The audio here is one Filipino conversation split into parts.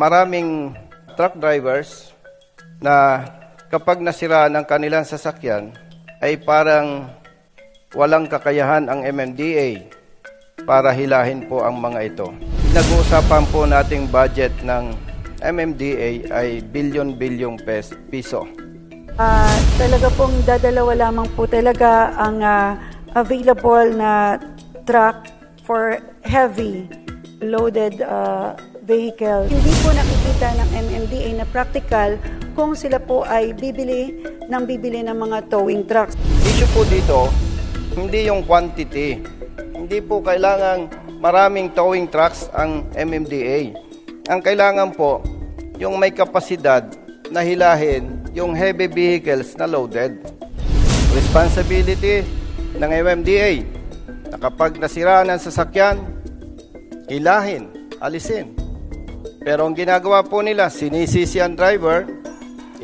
maraming truck drivers na kapag nasiraan ang kanilang sasakyan ay parang walang kakayahan ang MMDA para hilahin po ang mga ito. Nag-uusapan po nating budget ng MMDA ay bilyon-bilyong piso. Ah, talaga pong dadalawa lamang po talaga ang ah, available na truck for heavy loaded ah, vehicle. Hindi po nakikita ng MMDA na practical kung sila po ay bibili ng bibili ng mga towing trucks. Issue po dito, hindi yung quantity. Hindi po kailangan maraming towing trucks ang MMDA. Ang kailangan po, yung may kapasidad na hilahin yung heavy vehicles na loaded. Responsibility ng MMDA na kapag nasiraan ang sasakyan, hilahin, alisin. Pero ang ginagawa po nila, sinisisi ang driver,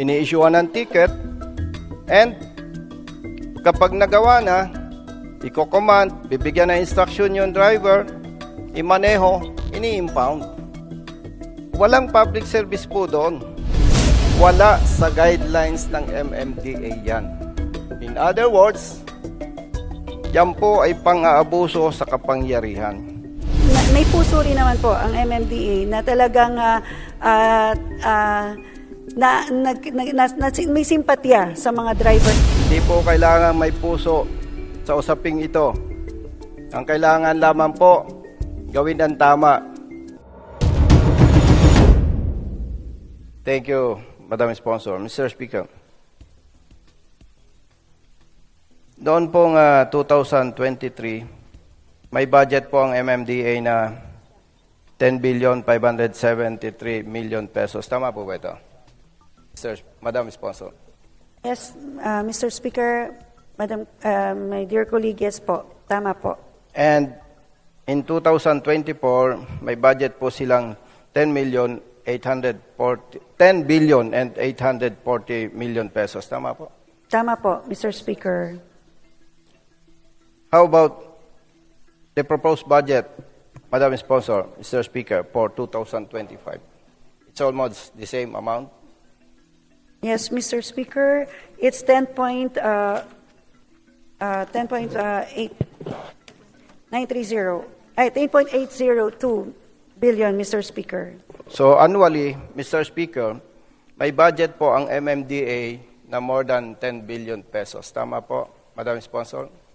ini-issuean ng ticket, and kapag nagawa na, iko-command, bibigyan ng instruction yung driver, imaneho, ini-impound. Walang public service po doon. Wala sa guidelines ng MMDA yan. In other words, yan po ay pang-aabuso sa kapangyarihan. Na- may puso rin naman po ang MMDA na talagang ah, ah, ah, na, nag, nag- na, na- may simpatya sa mga driver. Hindi po kailangan may puso sa usaping ito. Ang kailangan lamang po, gawin ang tama. Thank you, Madam Sponsor. Mr. Speaker. Noon pong ah, 2023, may budget po ang MMDA na 10 billion 573 million pesos. Tama po ba ito? Mr. Madam Sponsor. Yes, ah, Mr. Speaker, Madam, ah, my dear colleague, yes po, tama po. And in 2024, may budget po silang 10 million 840 10 billion and 840 million pesos. Tama po. Tama po, Mr. Speaker. How about the proposed budget, Madam Sponsor, Mr. Speaker, for 2025? It's almost the same amount. Yes, Mr. Speaker, it's 10 point, uh, uh, 10.8, 930, ay, 10.802 billion, Mr. Speaker. So annually, Mr. Speaker, may budget po ang MMDA na more than 10 billion pesos. Tama po, Madam Sponsor?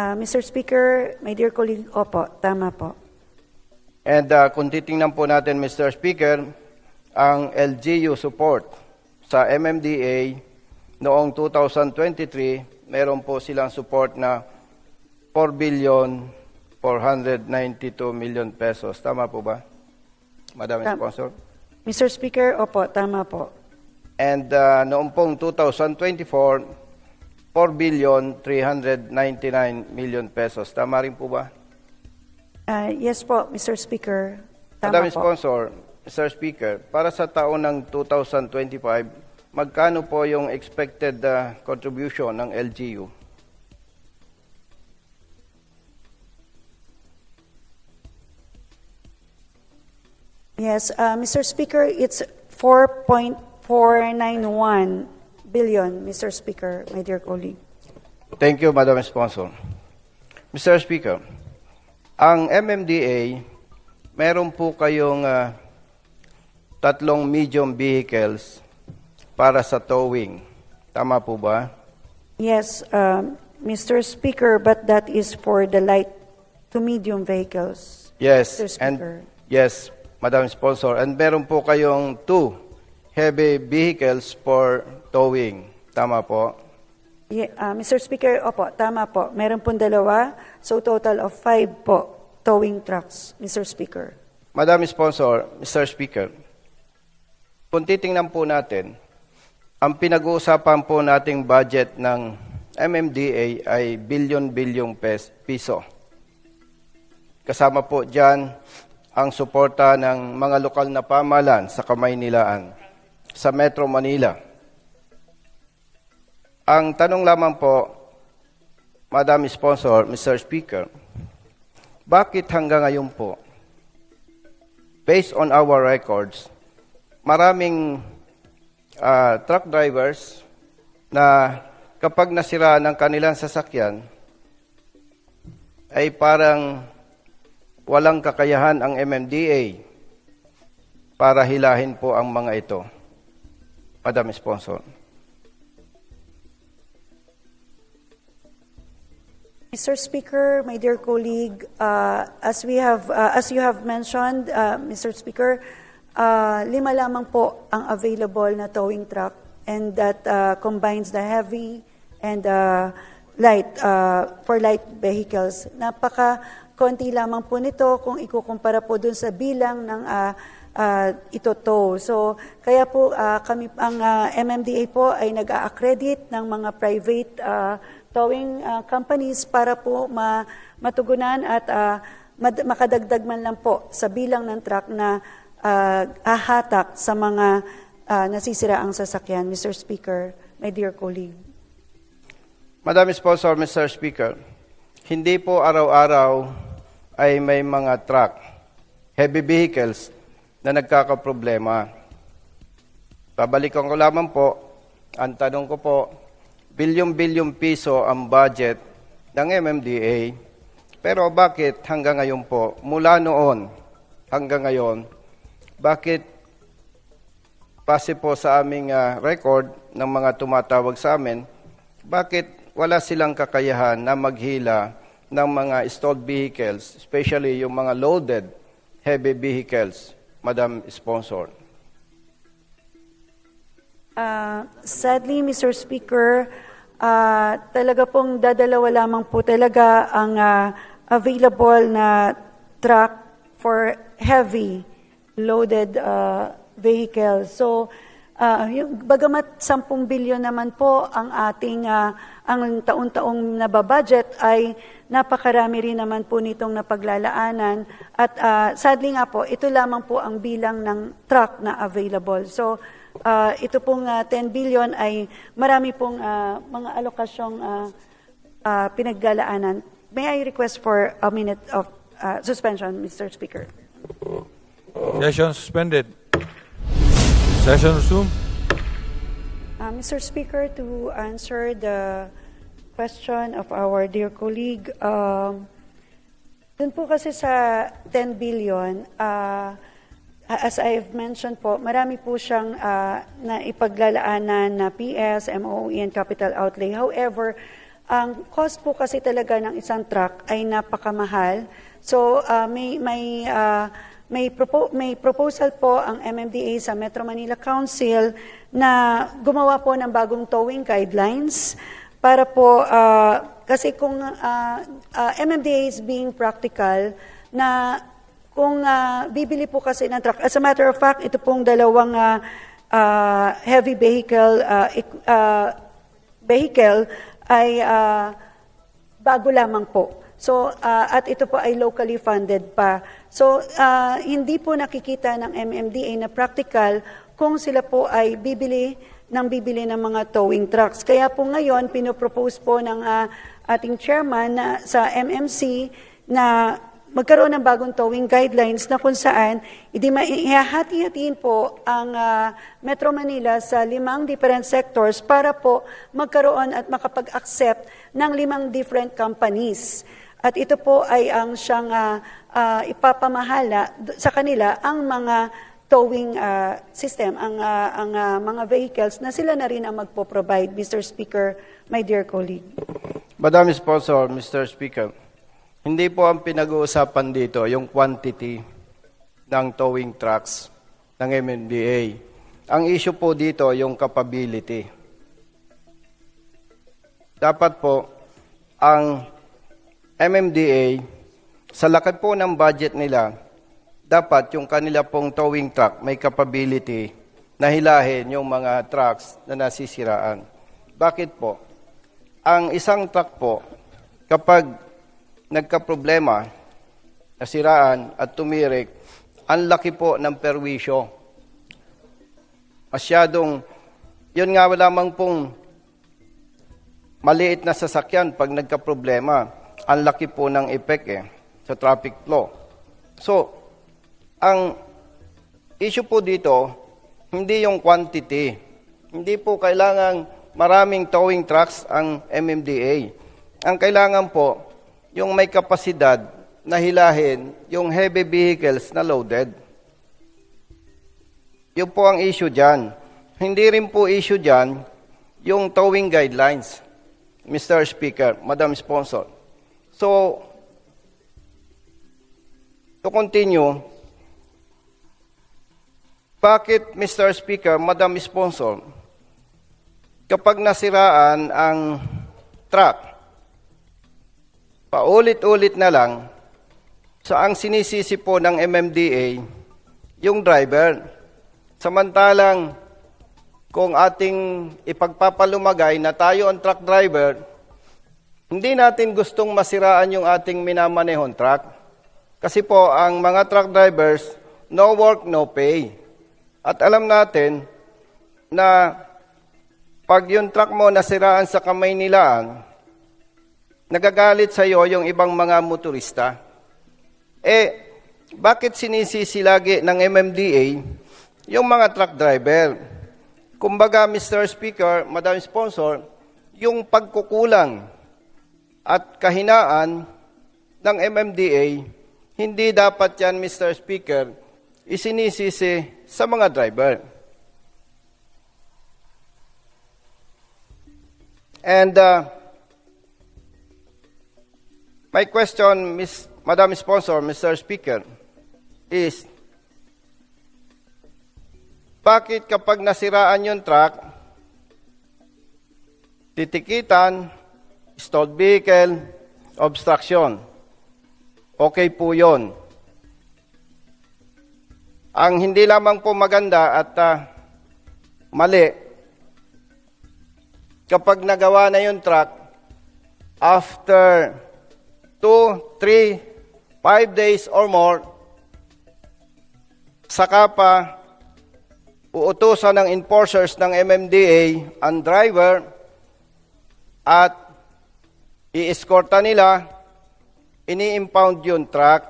Ah, Mr. Speaker, my dear colleague, opo, tama po. And uh, kung titingnan po natin, Mr. Speaker, ang LGU support sa MMDA noong 2023, meron po silang support na 4 billion 492 million pesos. Tama po ba, Madam Tam- Sponsor? Mr. Speaker, opo, tama po. And uh, noong pong 2024, 4 billion 399 million pesos. Tama rin po ba? Ah, yes po, Mr. Speaker, Madam tama po. Sponsor, Mr. Speaker, para sa taon ng 2025, magkano po yung expected uh, contribution ng LGU? Yes, uh, Mr. Speaker, it's 4.491 billion, Mr. Speaker, my dear colleague. Thank you, Madam Sponsor. Mr. Speaker, ang MMDA, meron po kayong uh, tatlong medium vehicles para sa towing. Tama po ba? Yes, um, Mr. Speaker, but that is for the light to medium vehicles. Yes. Mr. Speaker. And, yes, Madam Sponsor. And meron po kayong two heavy vehicles for towing. Tama po? Ye- ah, Mr. Speaker, opo, tama po. Meron pong dalawa, so total of five po towing trucks, Mr. Speaker. Madam Sponsor, Mr. Speaker, kung titingnan po natin, ang pinag-uusapan po nating budget ng MMDA ay bilyon-bilyong piso. Kasama po dyan ang suporta ng mga lokal na pamalan sa Kamaynilaan, sa Metro Manila. Ang tanong lamang po, Madam Sponsor, Mr. Speaker, bakit hanggang ngayon po, based on our records, maraming ah, truck drivers na kapag nasira ng kanilang sasakyan, ay parang walang kakayahan ang MMDA para hilahin po ang mga ito. Madam Sponsor. Mr. Speaker, my dear colleague, uh, as we have, uh, as you have mentioned, uh, Mr. Speaker, uh, lima lamang po ang available na towing truck and that uh, combines the heavy and uh, light uh, for light vehicles. Napaka konti lamang po nito kung ikukumpara po dun sa bilang ng uh, uh, ito tow. So kaya po uh, kami ang uh, MMDA po ay nag-accredit ng mga private uh, towing uh, companies para po ma- matugunan at uh, mad- makadagdag man lang po sa bilang ng truck na uh, ahatak sa mga uh, nasisira ang sasakyan. Mr. Speaker, my dear colleague. Madam Sponsor, Mr. Speaker, hindi po araw-araw ay may mga truck, heavy vehicles na nagkakaproblema. Babalikan ko lamang po, ang tanong ko po, bilyong-bilyong piso ang budget ng MMDA, pero bakit hanggang ngayon po, mula noon hanggang ngayon, bakit base po sa aming ah, record ng mga tumatawag sa amin, bakit wala silang kakayahan na maghila ng mga stalled vehicles, especially yung mga loaded heavy vehicles, Madam Sponsor? Uh, sadly, Mr. Speaker, uh, talaga pong dadalawa lamang po talaga ang uh, available na truck for heavy loaded uh, vehicles. So, uh, yung, bagamat 10 bilyon naman po ang ating uh, ang taon-taong nababudget ay napakarami rin naman po nitong napaglalaanan at uh, sadly nga po ito lamang po ang bilang ng truck na available. So uh, ito pong uh, 10 billion ay marami pong uh, mga alokasyong uh, uh, pinaglalaanan. May I request for a minute of uh, suspension, Mr. Speaker? Session suspended. Session resumed. Uh, Mr. Speaker, to answer the question of our dear colleague, um, dun po kasi sa 10 billion, uh, as I've mentioned po, marami po siyang uh, na ipaglalaanan na PS, MOE, and capital outlay. However, ang cost po kasi talaga ng isang truck ay napakamahal. So, uh, may, may uh, may, propo- may proposal po ang MMDA sa Metro Manila Council na gumawa po ng bagong towing guidelines para po, ah, kasi kung ah, ah, MMDA is being practical na kung ah, bibili po kasi ng truck, as a matter of fact, ito pong dalawang ah, ah, heavy vehicle ik- ah, vehicle ay ah, bago lamang po. So, ah, at ito po ay locally funded pa. So, ah, hindi po nakikita ng MMDA na practical kung sila po ay bibili ng bibili ng mga towing trucks. Kaya po ngayon, pinopropose po ng ah, ating chairman na, sa MMC na magkaroon ng bagong towing guidelines na kung saan ihahati-hatiin po ang ah, Metro Manila sa limang different sectors para po magkaroon at makapag-accept ng limang different companies. At ito po ay ang siyang ah, ah, ipapamahala sa kanila ang mga towing ah, system, ang, ah, ang ah, mga vehicles na sila na rin ang magpo-provide, Mr. Speaker, my dear colleague. Madam Sponsor, Mr. Speaker, hindi po ang pinag-uusapan dito yung quantity ng towing trucks ng MMDA. Ang issue po dito yung capability. Dapat po ang MMDA sa laki po ng budget nila, dapat yung kanila pong towing truck may capability na hilahin yung mga trucks na nasisiraan. Bakit po? Ang isang truck po, kapag nagka-problema, nasiraan at tumirik, ang laki po ng perwisyo. Masyadong, yun nga lamang pong maliit na sasakyan pag nagka-problema, ang laki po ng effect eh, sa traffic law. So, ang issue po dito, hindi yung quantity. Hindi po kailangang maraming towing trucks ang MMDA. Ang kailangan po, yung may kapasidad na hilahin yung heavy vehicles na loaded. Yun po ang issue dyan. Hindi rin po issue dyan yung towing guidelines, Mr. Speaker, Madam Sponsor. So, to continue, bakit, Mr. Speaker, Madam Sponsor, kapag nasiraan ang truck, paulit-ulit na lang, sa ang sinisisi po ng MMDA, yung driver. Samantalang, kung ating ipagpapalumagay na tayo ang truck driver, hindi natin gustong masiraan yung ating minamanehon truck. Kasi po, ang mga truck drivers, no work, no pay. At alam natin na pag yung truck mo nasiraan sa kamay nilaan, nagagalit sa iyo yung ibang mga motorista. Eh, bakit sinisisi lagi ng MMDA yung mga truck driver? Kumbaga, Mr. Speaker, Madam Sponsor, yung pagkukulang at kahinaan ng MMDA, hindi dapat yan, Mr. Speaker, isinisisi sa mga driver. And uh, my question, Miss, Madam Sponsor, Mr. Speaker, is, bakit kapag nasiraan yung truck, titikitan, stalled vehicle, obstruction, okay po yon. Ang hindi lamang po maganda at ah, mali, kapag nagawa na yung truck, after 2, 3, 5 days or more, saka pa uutusan ng enforcers ng MMDA ang driver at i-escorta nila, ini-impound yung truck.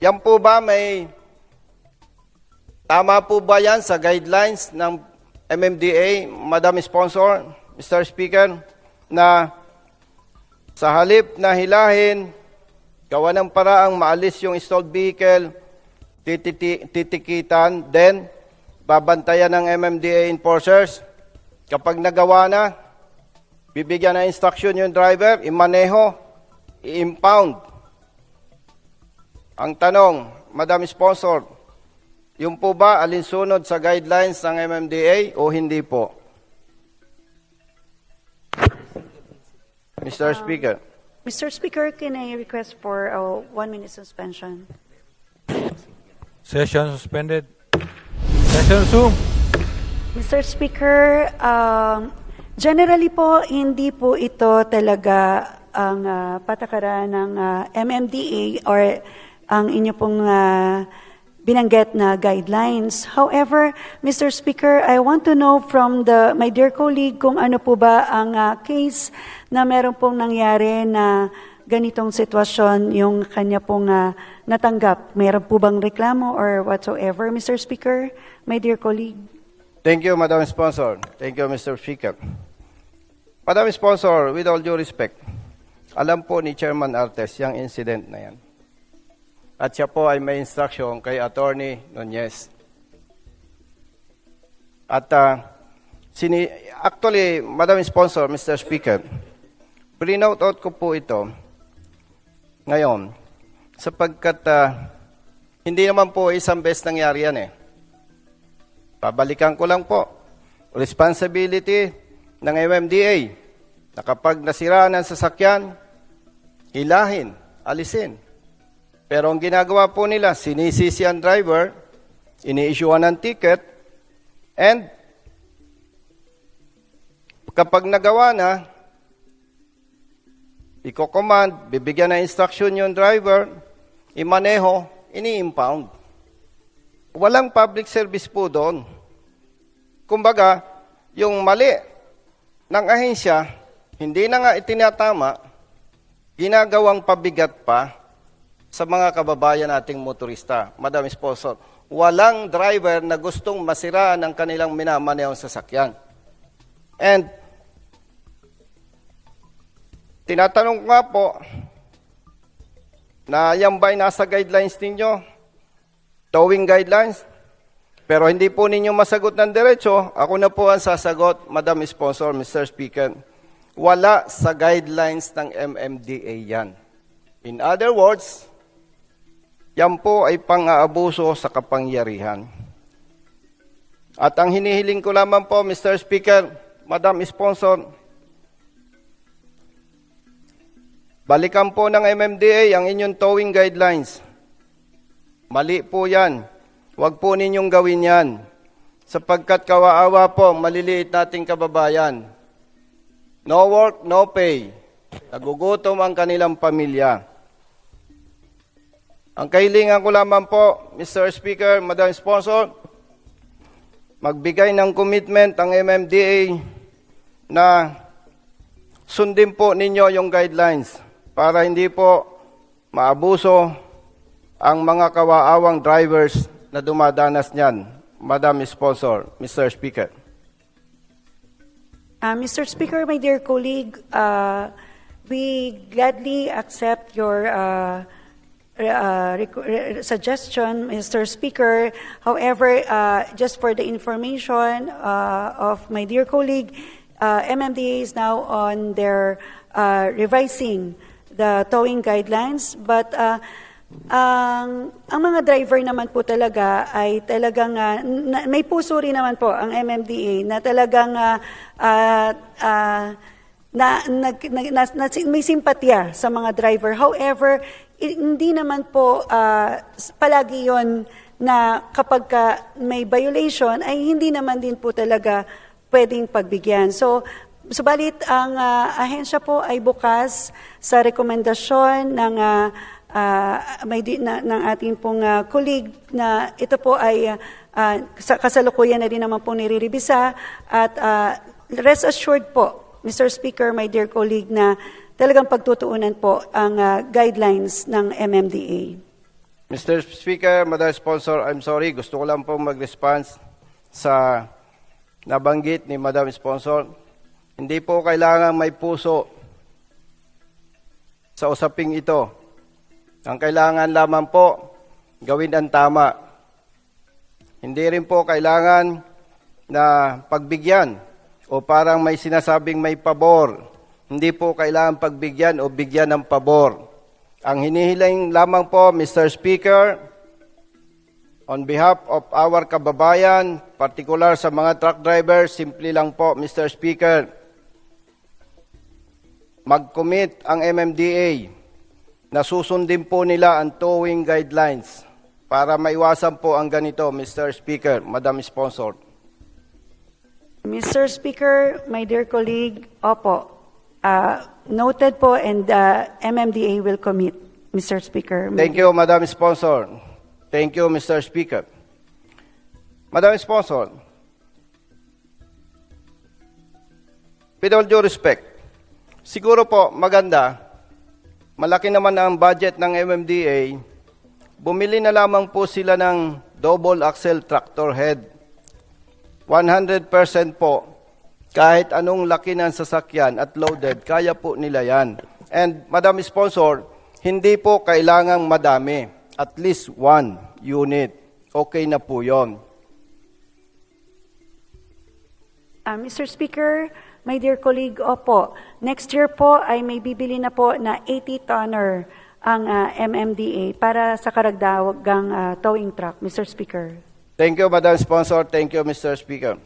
Yan po ba may tama po ba yan sa guidelines ng MMDA, Madam Sponsor, Mr. Speaker, na sa halip na hilahin, gawa ng paraang maalis yung stalled vehicle, titikitan, then babantayan ng MMDA enforcers. Kapag nagawa na, bibigyan ng instruction yung driver, imaneho, i-impound. Ang tanong, Madam Sponsor, yung po ba alinsunod sa guidelines ng MMDA o hindi po? Mr. Speaker. Mr. Speaker, can I request for a one-minute suspension? Session suspended. Session resumed. Mr. Speaker, um, generally po, hindi po ito talaga ang ah, patakaran ng ah, MMDA or ang inyo pong ah, binanggit na guidelines. However, Mr. Speaker, I want to know from the my dear colleague kung ano po ba ang ah, case na meron pong nangyari na ganitong sitwasyon yung kanya pong ah, natanggap. Meron po bang reklamo or whatsoever, Mr. Speaker, my dear colleague? Thank you, Madam Sponsor. Thank you, Mr. Speaker. Madam Sponsor, with all due respect, alam po ni Chairman Artes yung incident na yan. At siya po ay may instruction kay Attorney Nunez. At ah, sini actually, Madam Sponsor, Mr. Speaker, prinote out ko po ito ngayon sapagkat ah, hindi naman po isang beses nangyari yan eh. Pabalikan ko lang po. Responsibility ng MMDA na kapag nasira ng sasakyan, hilahin, alisin. Pero ang ginagawa po nila, sinisisi ang driver, ini-issuean ng ticket, and kapag nagawa na, iko-command, bibigyan ng instruction yung driver, imaneho, ini-impound. Walang public service po doon. Kumbaga, yung mali ng ahensya, hindi na nga itinatama, ginagawang pabigat pa sa mga kababayan nating motorista. Madam Sponsor, walang driver na gustong masira ng kanilang minamanehong sasakyan. And tinatanong ko nga po, na yan ba'y nasa guidelines ninyo? Towing guidelines? Pero hindi po ninyo masagot ng diretso, ako na po ang sasagot, Madam Sponsor, Mr. Speaker. Wala sa guidelines ng MMDA yan. In other words, yan po ay pang-aabuso sa kapangyarihan. At ang hinihiling ko lamang po, Mr. Speaker, Madam Sponsor, balikan po ng MMDA ang inyong towing guidelines. Mali po yan. Huwag po ninyong gawin yan. Sapagkat kawaawa po, maliliit nating kababayan. No work, no pay. Nagugutom ang kanilang pamilya. Ang kahilingan ko lamang po, Mr. Speaker, Madam Sponsor, magbigay ng commitment ang MMDA na sundin po ninyo yung guidelines para hindi po maabuso ang mga kawaawang drivers na dumadanas niyan. Madam Sponsor, Mr. Speaker. Uh, Mr. Speaker, my dear colleague, uh, we gladly accept your uh, uh, suggestion, Mr. Speaker. However, uh, just for the information uh, of my dear colleague, uh, MMDA is now on their uh, revising the towing guidelines, but uh, ang ang mga driver naman po talaga ay talagang ah, na- may puso rin naman po ang MMDA na talagang ah, ah, ah, na, nag, nag, na, na- may simpatya sa mga driver. However, hindi naman po s- palagi yon na kapag ka may violation ay hindi naman din po talaga pwedeng pagbigyan. So, subalit ang ah, ahensya po ay bukas sa rekomendasyon ng ah, ah, may di, na, ng ating pong ah, colleague na ito po ay sa kasalukuyan na rin naman po nireribisa at ah, rest assured po, Mr. Speaker, my dear colleague, na talagang pagtutuunan po ang ah, guidelines ng MMDA. Mr. Speaker, Madam Sponsor, I'm sorry, gusto ko lang po mag-response sa nabanggit ni Madam Sponsor. Hindi po kailangan may puso sa usaping ito. Ang kailangan lamang po, gawin ang tama. Hindi rin po kailangan na pagbigyan o parang may sinasabing may pabor. Hindi po kailangan pagbigyan o bigyan ng pabor. Ang hinihiling lamang po, Mr. Speaker, on behalf of our kababayan, particular sa mga truck drivers, simple lang po, Mr. Speaker, mag-commit ang MMDA na susundin po nila ang towing guidelines para maiwasan po ang ganito, Mr. Speaker, Madam Sponsor. Mr. Speaker, my dear colleague, opo, ah, noted po and ah, MMDA will commit, Mr. Speaker. Thank you, Madam Sponsor. Thank you, Mr. Speaker. Madam Sponsor, with all due respect, siguro po maganda, malaki naman ang budget ng MMDA, bumili na lamang po sila ng double axle tractor head. 100% po, kahit anong laki ng sasakyan at loaded, kaya po nila yan. And Madam Sponsor, hindi po kailangang madami. At least one unit. Okay na po yon. Ah, Mr. Speaker, my dear colleague, opo, next year po ay may bibili na po na 80-tonner ang ah, MMDA para sa karagdagang ah, towing truck, Mr. Speaker. Thank you, Madam Sponsor. Thank you, Mr. Speaker.